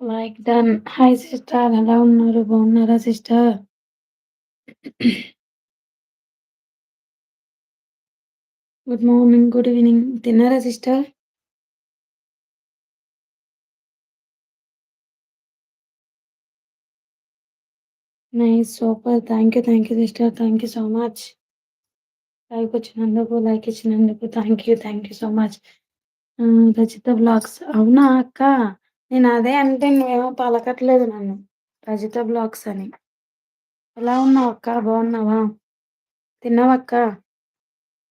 Like done. Hi sister ఎలా ఉన్నారు? బాగున్నారా sister? Good morning, good evening. తిన్నారా sister? Nice super. Thank you, thank you sister. Thank you so much. లైకొచ్చినందుకు, like ఇచ్చినందుకు thank you, thank you so much. Ah, Rachita vlogs అవునా అక్క? నేను అదే అంటే నువ్వేమో పలకట్లేదు నన్ను. రజిత బ్లాగ్స్ అని. ఎలా ఉన్నావు అక్క? బాగున్నావా? తిన్నావక్క అక్క?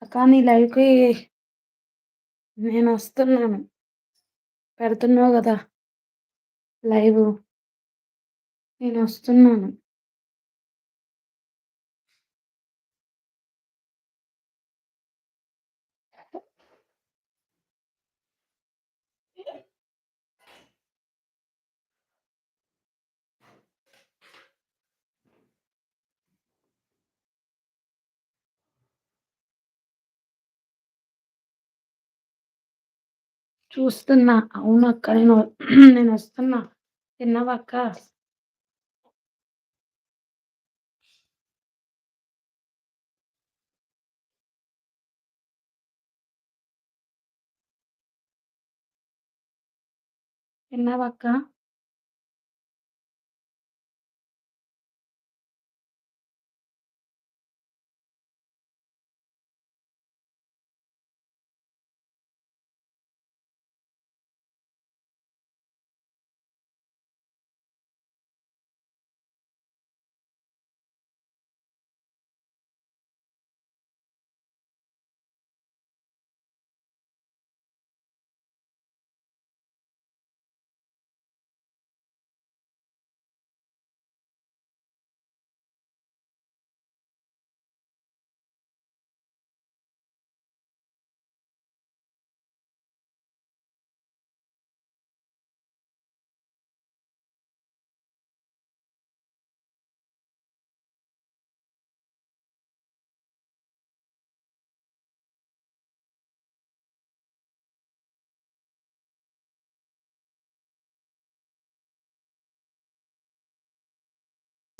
అక్క నీ లైవ్‌కి నేనొస్తున్నాను. పెడుతున్నావు కదా లైవ్ నేను వస్తున్నాను చూస్తున్నా. అవునక్క నేను నేను వస్తున్నా అక్క? తిన్నావక్క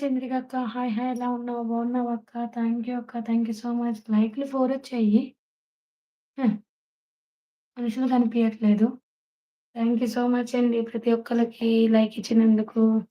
చంద్రిక అక్క హాయ్ హాయ్ ఎలా ఉన్నావు? బాగున్నావు అక్క? థ్యాంక్ యూ అక్క. Thank you so much. లైక్‌లు ఫోర్ వచ్చాయి. మనుషులు కనిపియట్లేదు. థ్యాంక్ యూ సో మచ్ అండి. ప్రతి ఒక్కరికి లైక్ ఇచ్చినందుకు.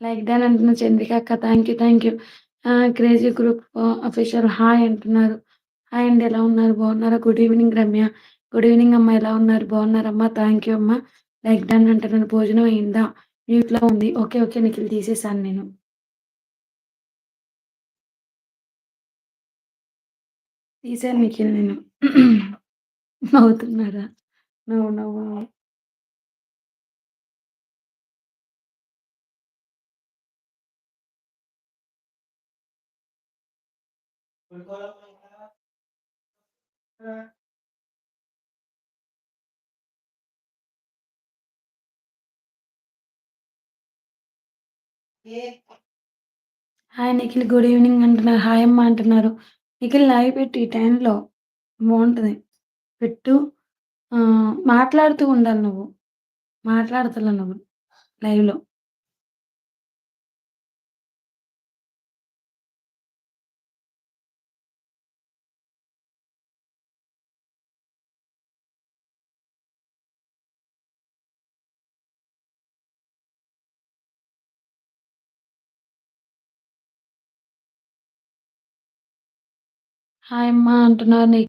లైక్ డన్ అంటున్న చంద్రిక అక్క thank you thank you crazy group official hi అంటున్నారు. హాయ్ అండి ఎలా ఉన్నారు? బాగున్నారా? Good evening Ramya. Good evening అమ్మ. ఎలా ఉన్నారు? బాగున్నారమ్మా? థ్యాంక్ యూ అమ్మా. లైక్ డన్ అంటున్నాను భోజనం అయిందా? మ్యూట్లో ఉంది. ఓకే ఓకే నిఖిల్ తీసేసాను నేను. తీసాను నిఖిల్ నేను. నవ్వుతున్నారా? నవ్వు నవ్వు. హాయ్ నిఖిల్ గుడ్ ఈవినింగ్ అంటున్నారు. హాయ్ అమ్మ అంటున్నారు. నిఖిల్ లైవ్ పెట్టి. ఈ టైంలో బాగుంటుంది. పెట్టు. మాట్లాడుతూ ఉండాలి నువ్వు. మాట్లాడతలే నువ్వు. లైవ్లో హాయమ్మ అంటున్నారు నీ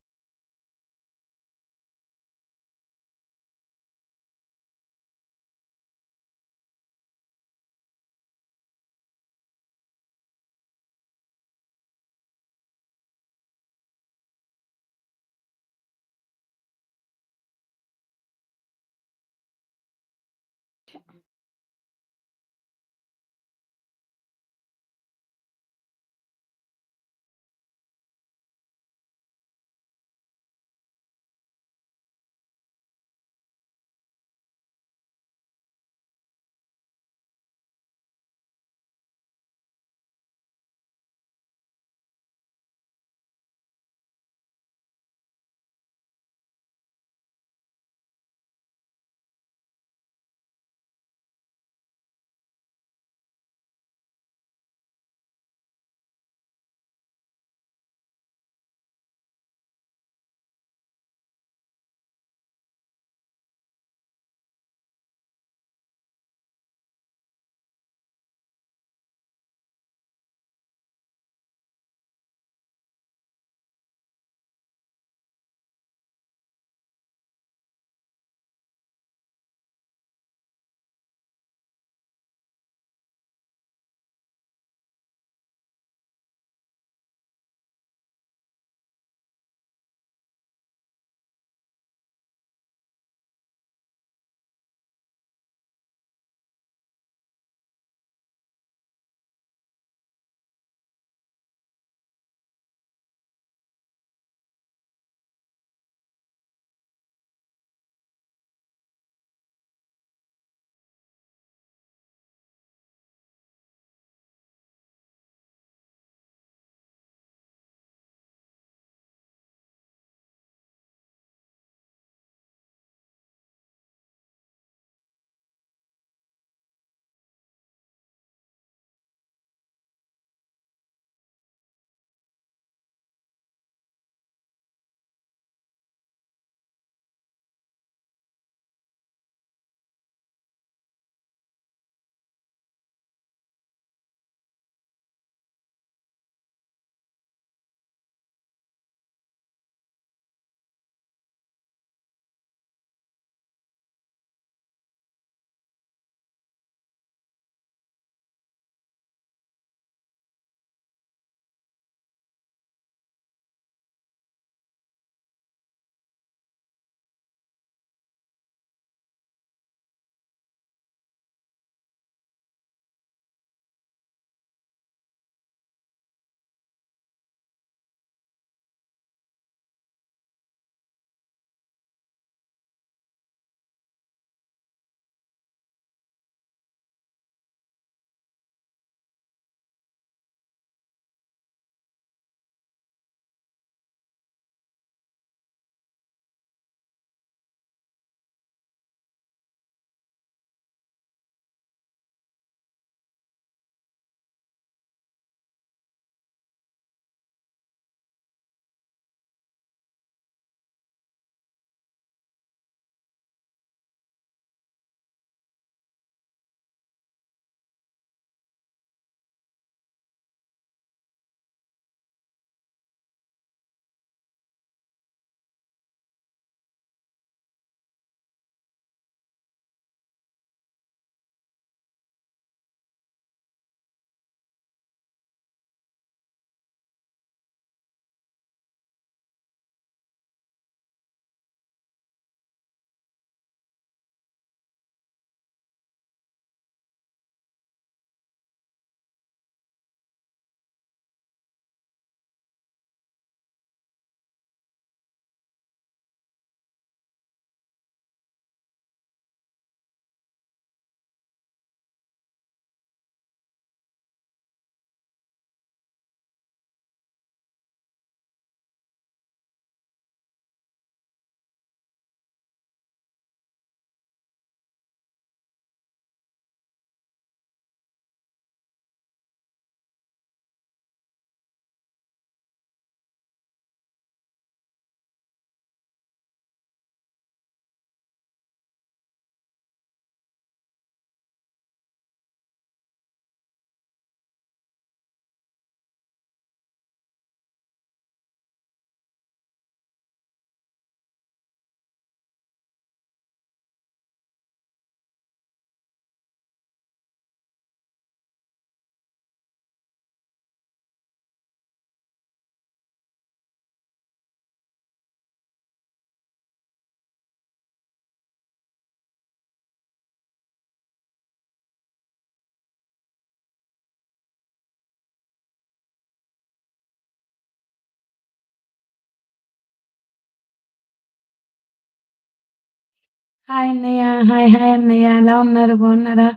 హాయ్ అన్నయ్య. హాయ్ హాయ్ అన్నయ్య. ఎలా ఉన్నారు బాగున్నారా?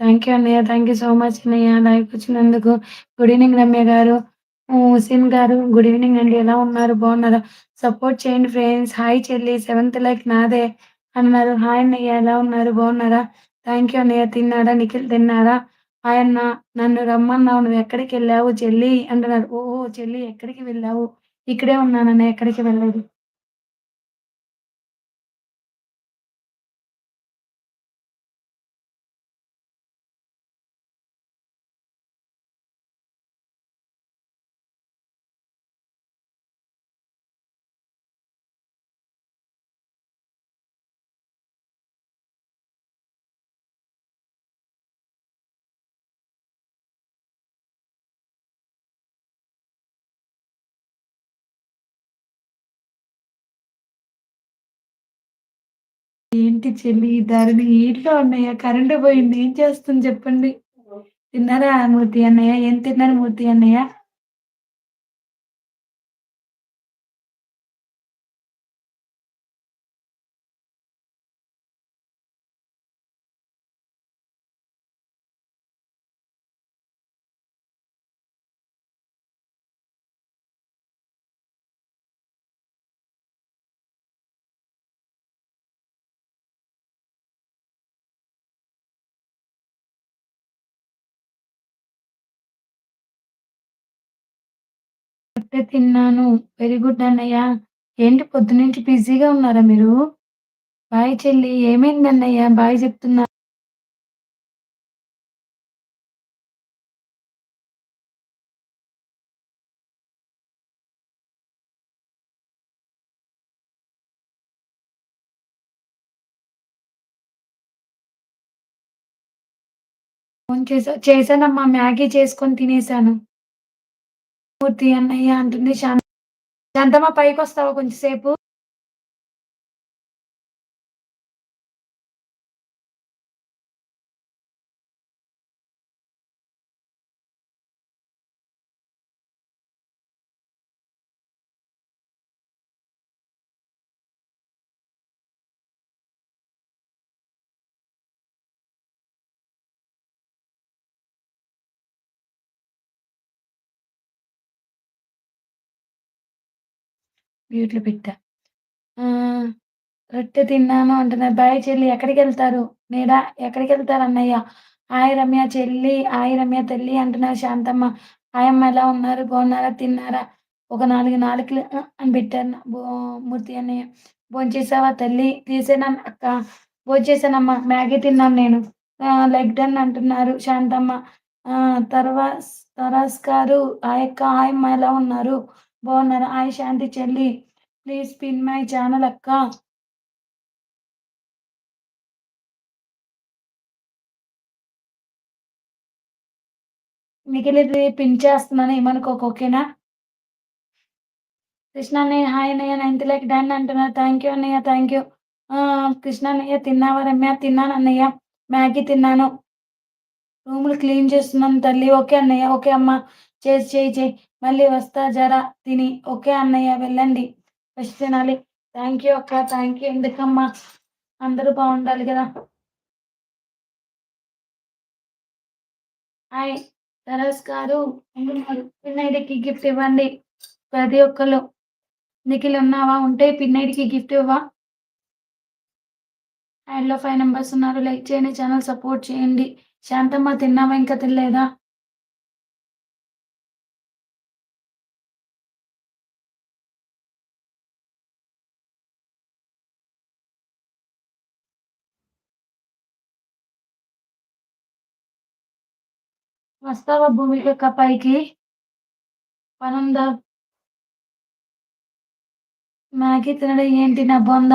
థ్యాంక్ యూ అన్నయ్య. థ్యాంక్ యూ సో మచ్ అన్నయ్య లైవ్‌కొచ్చినందుకు. గుడ్ ఈవెనింగ్ రమ్య గారు. హుసేన్ గారు గుడ్ ఈవెనింగ్ అండి. ఎలా ఉన్నారు బాగున్నారా? సపోర్ట్ చేయండి ఫ్రెండ్స్. హాయ్ చెల్లి సెవెంత్ లైక్ నాదే అన్నారు. హాయ్ అన్నయ్య. ఎలా ఉన్నారు బాగున్నారా? థ్యాంక్ యూ అన్నయ్య. తిన్నారా? నిఖిల్ తిన్నారా? హాయ్ అన్న. నన్ను రమ్మన్నావు వెళ్ళావు చెల్లి అంటున్నారు. ఓహో! చెల్లి ఎక్కడికి వెళ్ళావు? ఇక్కడే ఉన్నానన్న ఎక్కడికి వెళ్ళలేదు. ఏంటి చెల్లి ఈ దారుణం ఏంట్లో అన్నయ్య కరెంటు పోయింది. ఏం చేస్తుంది చెప్పండి? తిన్నారా మూర్తి అన్నయ్య? ఏం తిన్నారు మూర్తి అన్నయ్య? ఇప్పుడే తిన్నాను. వెరీ గుడ్ అన్నయ్య. ఏంటి పొద్దున్నుంచి బిజీగా ఉన్నారా మీరు? బాయ్ చెల్లి. ఏమైంది అన్నయ్య బాయ్ చెప్తున్నా చేసా చేశానమ్మా మ్యాగీ చేసుకొని తినేసాను. మూర్తి అన్నయ్య అంటుంది శాంతమ్మ పైకొస్తావా కొంచెం సేపు? మ్యూట్‌లో పెట్టా. ఆ రొట్టె తిన్నాను అంటున్నారు. బాయ్ చెల్లి ఎక్కడికెళ్తారు? ఎక్కడికి ఎక్కడికెళ్తారు అన్నయ్య? హాయ్ రమ్య చెల్లి, హాయ్ రమ్య తల్లి అంటున్నారు శాంతమ్మ. ఆయమ్మ ఎలా ఉన్నారు? బాగున్నారా? తిన్నారా? ఒక 4 నాలుకలు ఆహ్, అని పెట్టారు బో మూర్తి అన్నయ్య. భోంచేసావా తల్లి? తీసేనాను అక్క. భోంచేసానమ్మా. మ్యాగీ తిన్నాను నేను. ఆహ్, లైక్ డన్ అంటున్నారు శాంతమ్మ. ఆ తర్వాస్ తరాస్ గారు హాయ్ అక్క, హాయ్ అమ్మ ఎలా ఉన్నారు? బాగున్నారా? హాయ్ శాంతి చెల్లి. ప్లీజ్ పిన్ మై ఛానల్ అక్క. మిగిలిది పిన్ చేస్తున్నాను ఏమనుకోక ఓకేనా? కృష్ణ అన్నయ్య హాయ్ అన్నయ్య నైన్త్ లైక్ డన్ అంటున్నారు. థ్యాంక్ యూ అన్నయ్య. Thank you. ఆహ్, కృష్ణ అన్నయ్య తిన్నావా రమ్య? తిన్నాను అన్నయ్య. మ్యాగీ తిన్నాను. రూములు క్లీన్ చేస్తున్నాను తల్లి. ఓకే అన్నయ్య. ఓకే అమ్మ. చేసి చేయి చేయి మళ్ళీ వస్తా జరా తిని. ఓకే అన్నయ్య వెళ్ళండి. ఫస్ట్ తినాలి. థ్యాంక్ యూ అక్క. Thank you. ఎందుకమ్మా? అందరూ బాగుండాలి కదా హాయ్ తరస్ గారు అంటున్నారు. పిన్ గిఫ్ట్ ఇవ్వండి. ప్రతి ఒక్కరు నిఖిల్ ఉన్నావా? ఉంటే పిన్ ఐడీకి గిఫ్ట్ ఇవ్వవా? యాడ్‌లో 5 మెంబర్స్ ఉన్నారు. లైక్ చేయండి. ఛానల్ సపోర్ట్ చేయండి. శాంతమ్మ తిన్నావా? ఇంకా తినలేదా? వస్తావా యొక్క పైకి? పనుందా? మ్యాగీ తినడం ఏంటి నా బొంద?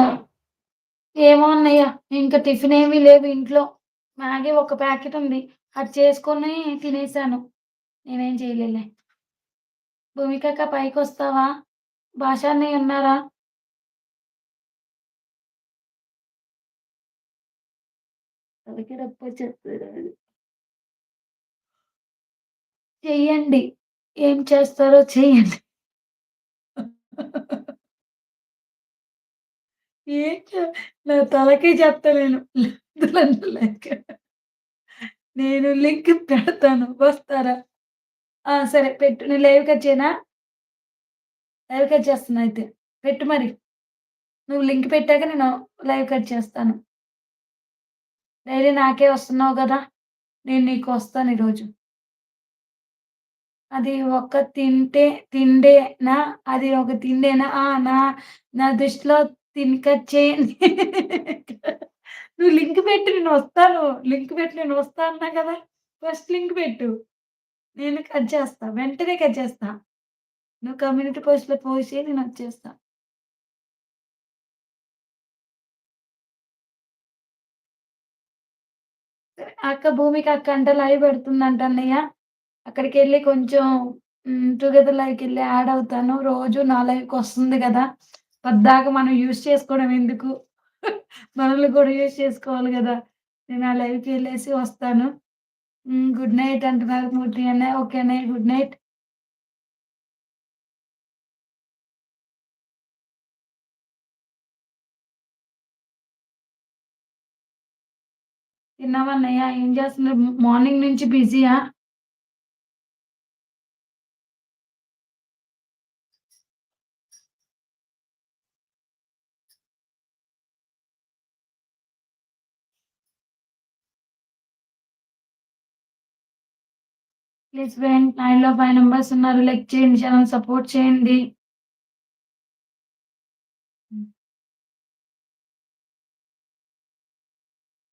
ఏమో అన్నయ్య. ఇంకా టిఫిన్ ఏమీ లేవు ఇంట్లో. మ్యాగీ ఒక ప్యాకెట్ ఉంది. అది చేసుకొని తినేసాను. నేనేం చేయలేలే. భూమికక్క పైకి వస్తావా భాషాన్ని ఉన్నారా? తలకి చెయ్యండి. ఏం చేస్తారో చెయ్యండి. ఏం నా తలకే చెప్తలేను. లేదులెండి లెక్క. నేను లింక్ పెడతాను. వస్తారా? సరే పెట్టు. నేను లైవ్ కట్ చేయనా? లైవ్ కట్ చేస్తున్నా అయితే. పెట్టు మరి. నువ్వు లింక్ పెట్టాక నేను లైవ్ కట్ చేస్తాను. డైలీ నాకే వస్తున్నావు కదా నేను నీకు వస్తాను ఈరోజు. అది ఒక తింటే తిండేనా? అది ఒక తిండేనా? ఆ! నా నా దృష్టిలో తిన్ చేయండి. నువ్వు లింక్ పెట్టు నేనొస్తాను. లింక్ పెట్టు నేనొస్తా అన్నా కదా! ఫస్ట్ లింక్ పెట్టు. నేను కట్ చేస్తా. వెంటనే కట్ చేస్తా. నువ్వు కమ్యూనిటీ పోస్ట్‌లో పోసి నేను వచ్చేస్తా అక్క భూమికి అక్క అంట లైవ్ పెడుతుందంట అన్నయ్య. అక్కడికెళ్ళి కొంచెం టుగెదర్ లైఫ్కి లైవ్‌కెళ్ళి యాడ్ అవుతాను. రోజు నా లైఫ్ వస్తుంది కదా పద్దాక మనం యూజ్ చేసుకోవడం ఎందుకు? మనల్ని కూడా యూజ్ చేసుకోవాలి కదా నేను ఆ లైవ్‌కెళ్ళేసి వస్తాను. గుడ్ నైట్ అంటున్నారు మూర్తి అన్నయ్య. ఓకే అన్నయ్య గుడ్ నైట్. తిన్నావన్నయ్య ఏం చేస్తున్నారు? మార్నింగ్ నుంచి బిజీయా? ప్లీజ్ ఫ్రెండ్ లైన్‌లో ఫైవ్ మెంబర్స్ ఉన్నారు. లైక్ చేయండి. ఛానల్ సపోర్ట్ చేయండి.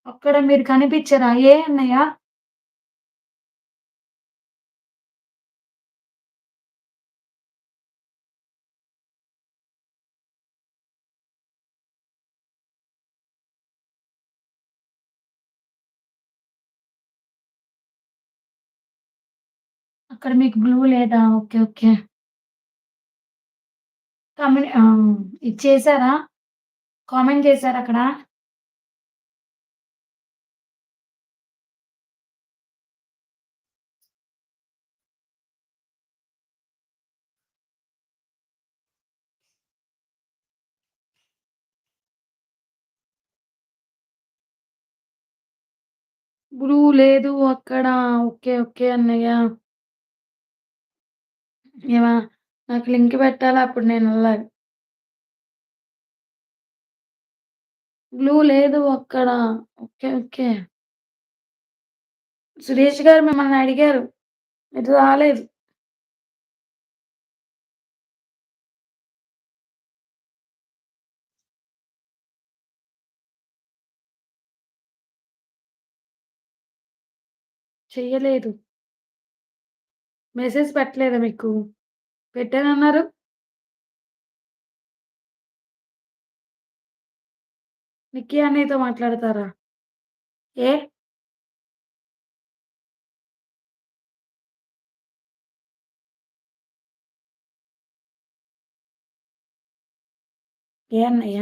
అక్కడ మీరు కనిపించరా ఏ అన్నయ్య? అక్కడ మీకు బ్లూ లేదా? ఓకే. ఓకే. కమ్యూని ఇది చేశారా కామెంట్ చేశారా అక్కడ? బ్లూ లేదు అక్కడ. ఓకే. ఓకే అన్నయ్య. ఏమా నాకు లింక్ పెట్టాలా అప్పుడు నేను వెళ్ళాలి బ్లూ లేదు అక్కడ. ఓకే. ఓకే. సురేష్ గారు మిమ్మల్ని అడిగారు. మీరు రాలేదు. చెయ్యలేదు. మెసేజ్ పెట్టలేదా మీకు? పెట్టానన్నారు? నిక్కీ అన్నయ్యతో మాట్లాడతారా? ఏ? ఏ అన్నయ్య?